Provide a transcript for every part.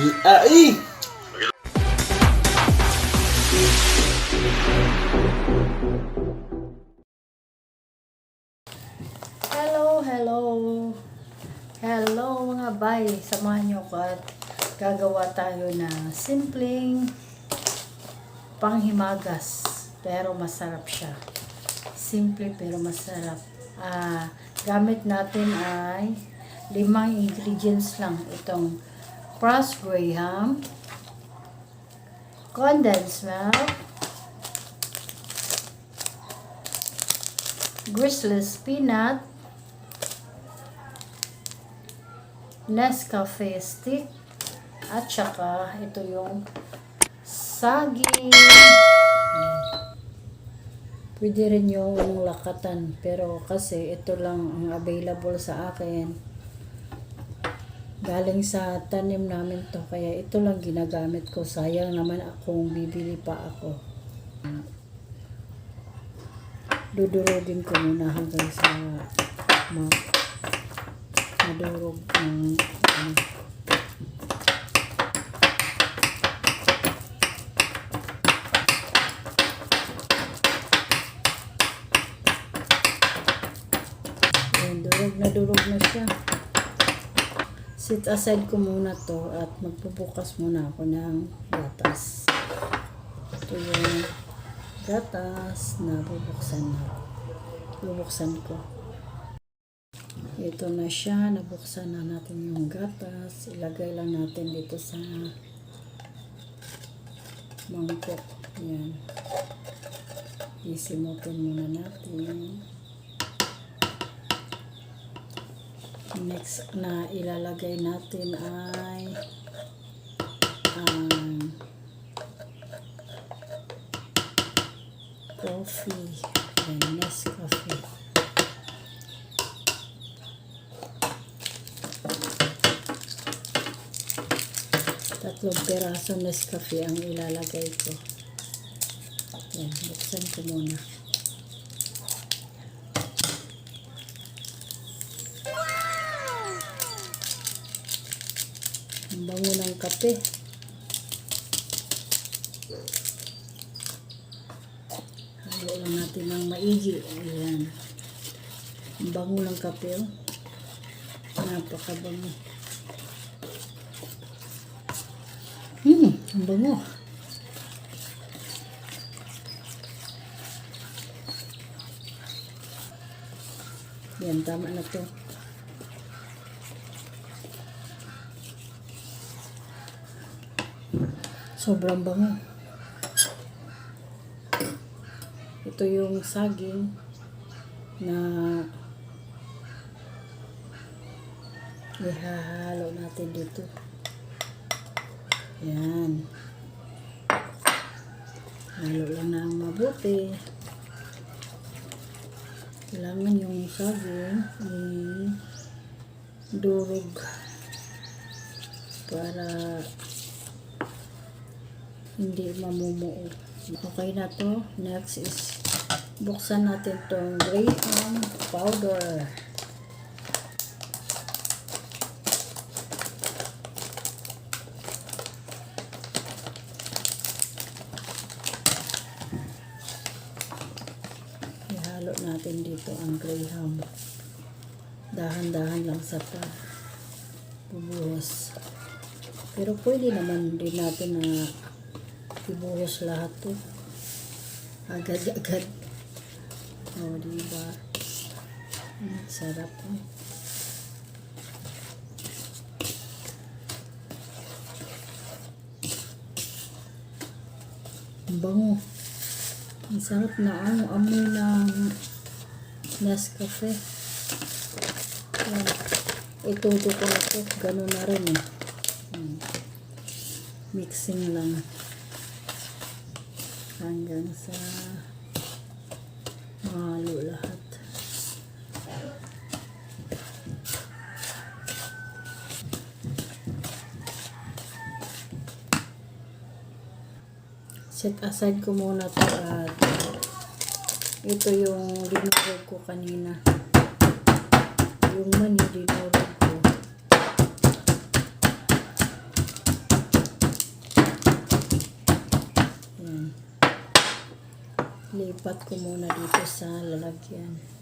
Ai! Hello, hello. Hello mga bay. Samahan niyo ko at gagawa tayo ng simpleng panghimagas. Pero masarap siya. Simple pero masarap. Ah, gamit natin ay limang ingredients lang. Itong crushed graham, condensed milk, grizzless peanut, Nescafe stick, at saka ito yung saging. Pwede rin yung lakatan, pero kasi ito lang ang available sa akin. Galing sa tanim namin to, kaya ito lang ginagamit ko. Sayang naman akong bibili pa ako. Dudurugin ko muna hanggang sa ma madurog ng ano. Na durog na siya. Sit aside ko muna to at magpupukas muna ako ng gatas. Ito yung gatas na bubuksan na. Bubuksan ko. Ito na siya. Nabuksan na natin yung gatas. Ilagay lang natin dito sa mangkok. Yan. Isimutin muna natin. Next na ilalagay natin ay ang coffee. Yan, Nescafe. Tatlong peraso Nescafe ang ilalagay ko. Yan, buksan ko muna. Bango ng kape. Halo lang natin ng maigi. Ayan. Ang bango ng kape. Oh. Napakabango. Hmm, ang bango. Yan, tama na to. Sobrang bango. Ito yung saging na ihahalo natin dito. Yan. Halo lang ng mabuti. Kailangan yung saging i durog para hindi mamumuo. Okay na to. Next is buksan natin tong graham powder. Ihalo natin dito ang graham. Dahan-dahan lang sa pa bubuhos. Pero pwede naman din natin na ibuhos lahat to. Agad-agad. O, diba? Mm, sarap eh. Ang bango. Ang sarap na ang amoy ng Nescafe. Yan. Itudo ko na to. Ganun na rin eh. Hmm. Mixing lang. Hanggang sa mahalo lahat. Set aside ko muna to at ito yung dinurog ko kanina. Yung mani dinurog ko. Lipat ko muna dito sa lalagyan.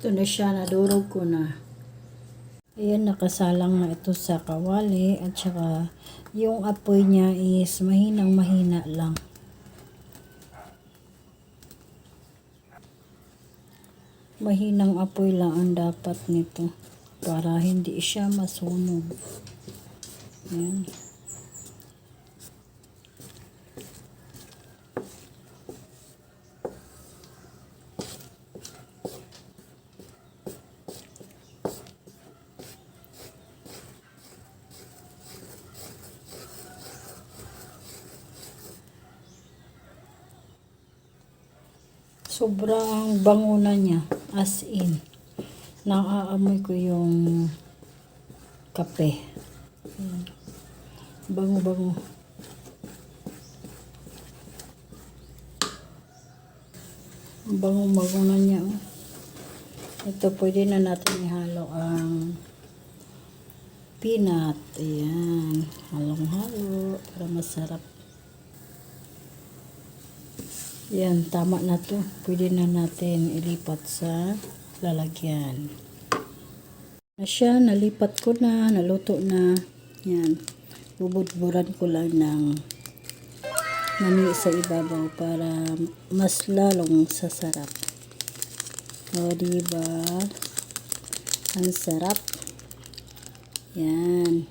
Ito na siya, nadurog ko na. Ayan, nakasalang na ito sa kawali at saka yung apoy niya is mahinang mahina lang. Mahinang apoy lang ang dapat nito para hindi siya masunog. Ayan. Sobrang bango na niya. As in. Nakaamoy ko yung kape. Ayan. Bango-bango. Ang bango-bango na niya. Oh. Ito, pwede na natin ihalo ang peanut. Ayan. Halong-halo para masarap. Yan, tama na to. Pwede na natin ilipat sa lalagyan. Na siya, nalipat ko na, naluto na. Yan. Bubudburan ko lang ng mani sa ibabaw para mas lalong sasarap. O, diba? Ang sarap. Yan.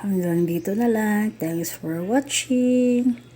Hanggang dito na lang. Thanks for watching.